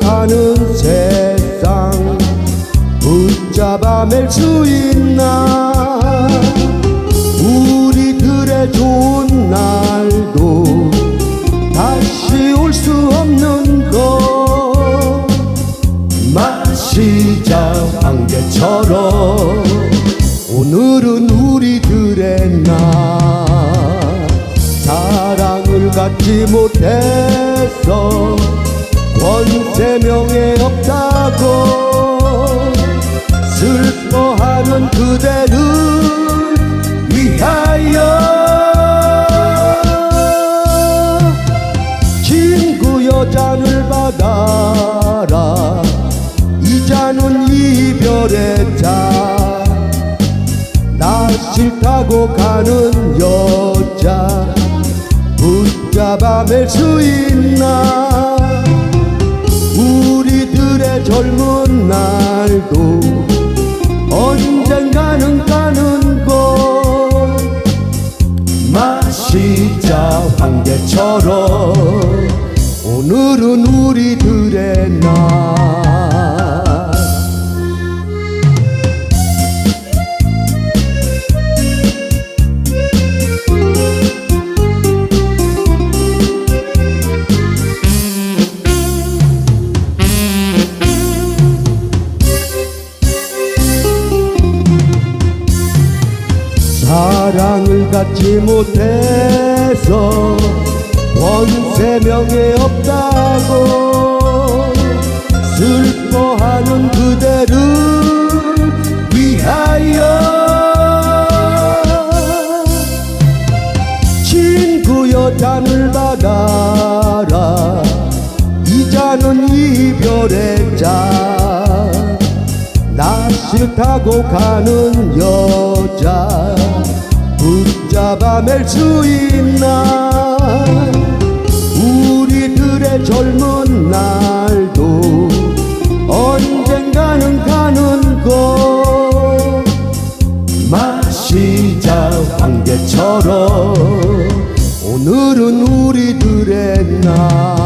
가는 세상. 붙잡아 맬 수 있나? 우리들의 좋은 날도 다시 올 수 없는 것 마시자 안개처럼 오늘은 우리들의 날. 사랑을 갖지 못해서 권세명예 없다고 슬퍼하는 그대를 위하여 친구 여잔을 받아라. 이 잔은 이별의 잔나 싫다고 가는 여자. 붙잡아 맬 수 있나 환개처럼 오늘은 우리들의 날. 사랑을 갖지 못해서 슬퍼하는 그대를 위하여 친구 여잔을 받아라. 이 잔은 이별의 잔나 싫다고 가는 여자. 붙잡아 맬 수 있나 진짜 황제처럼 오늘은 우리들의 날.